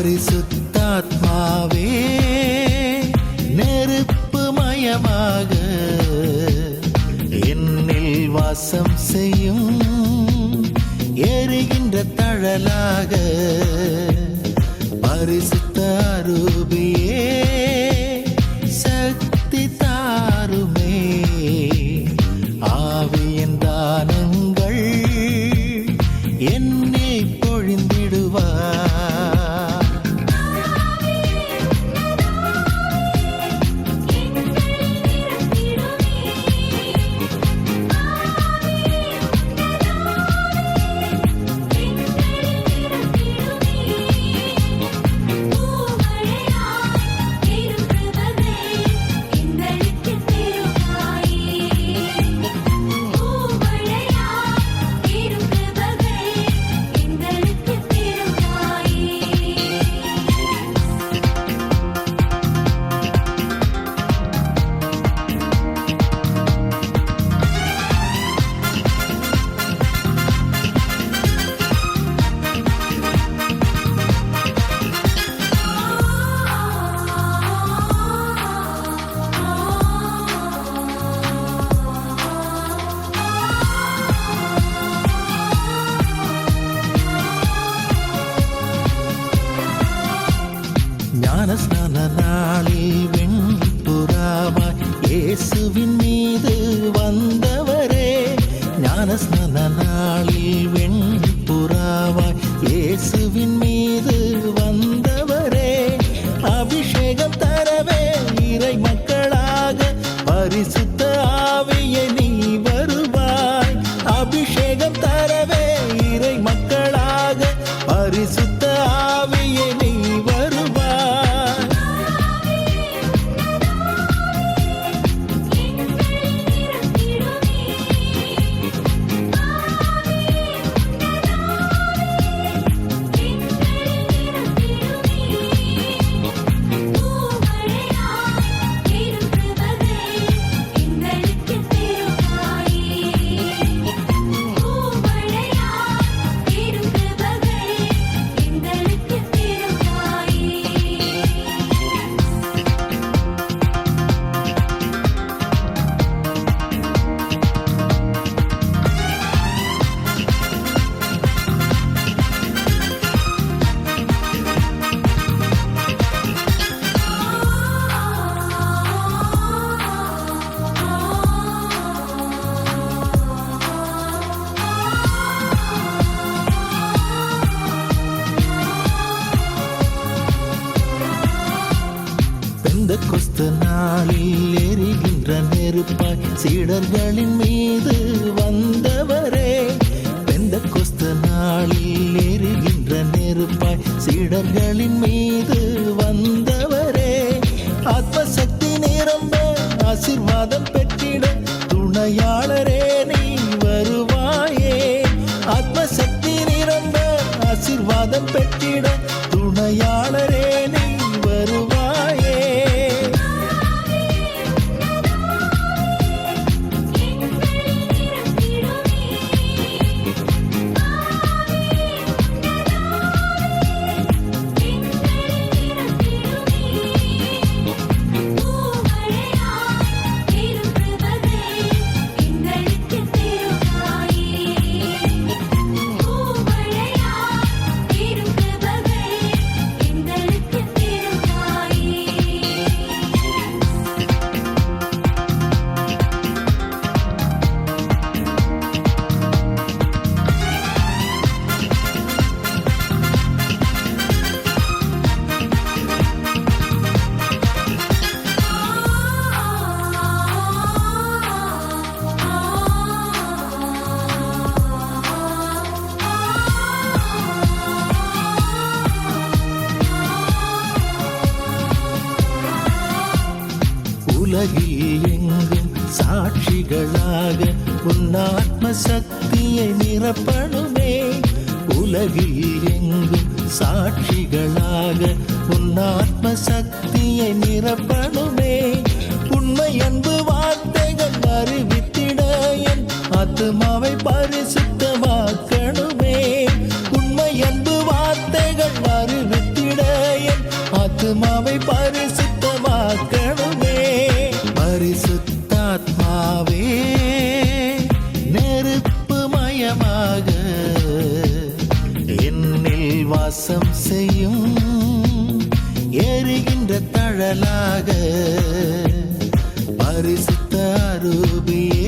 பரிசுத்தாத்மாவே நெருப்பு மயமாக என்னில் வாசம் செய்யும் எரிகின்ற தழலாக பரிசுத்த அரூபியே சக்தி தாருமே. ஆவியின் பரிசுத்த சீடர்களின் மீது வந்தவரே வெந்த கொஸ்த நாளில் எரிகின்ற நெருப்பாய் சீடர்களின் மீது வந்தவரே. ஆத்மசக்தி நிரம்ப ஆசிர்வாதம் உன் ஆத்ம சக்தியை நிரப்பணும். எரியும் எரிகின்ற தழலாக பரிசுத்த அருபியே.